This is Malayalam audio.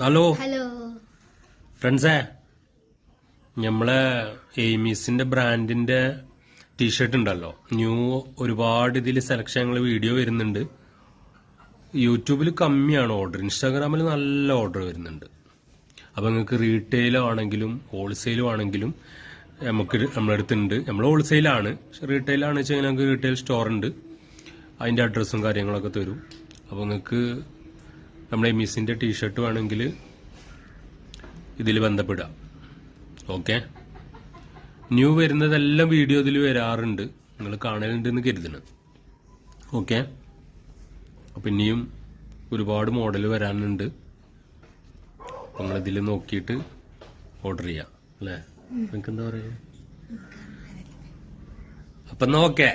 ഹലോ. ഹലോ. ഫ്രണ്ട്സേ നമ്മളെ എയ്മീസിന്റെ ബ്രാൻഡിന്റെ ടീഷർട്ട് ഉണ്ടല്ലോ. ന്യൂ ഒരുപാട് ഇതിൽ സെലക്ഷൻ ഞങ്ങൾ വീഡിയോ വരുന്നുണ്ട്. യൂട്യൂബിൽ കമ്മിയാണ് ഓർഡർ ഇൻസ്റ്റാഗ്രാമിൽ നല്ല ഓർഡർ വരുന്നുണ്ട്. അപ്പൊ നിങ്ങൾക്ക് റീറ്റെയിലും ആണെങ്കിലും ഹോൾസെയിലും ആണെങ്കിലും നമുക്ക് നമ്മുടെ അടുത്തുണ്ട്. നമ്മൾ ഹോൾസെയിലാണ് പക്ഷെ റീറ്റെയിലാണെന്ന് വെച്ചാൽ ഞങ്ങൾക്ക് റീറ്റെയിൽ സ്റ്റോർ ഉണ്ട്. അതിന്റെ അഡ്രസ്സും കാര്യങ്ങളൊക്കെ തരും. അപ്പോൾ നിങ്ങൾക്ക് നമ്മുടെ മിസ്സിന്റെ ടീഷർട്ട് വേണമെങ്കിൽ ഇതിൽ ബന്ധപ്പെടുക. ഓക്കെ ന്യൂ വരുന്നതെല്ലാം വീഡിയോ ഇതിൽ വരാറുണ്ട്. നിങ്ങൾ കാണലുണ്ടെന്ന് കരുതണം ഓക്കെ അപ്പം ഇനിയും ഒരുപാട് മോഡൽ വരാനുണ്ട്. നിങ്ങൾ ഇതിൽ നോക്കിയിട്ട് ഓർഡർ ചെയ്യാം. അല്ലേ? നിങ്ങൾക്ക് എന്താ പറയുക അപ്പം നോക്കേ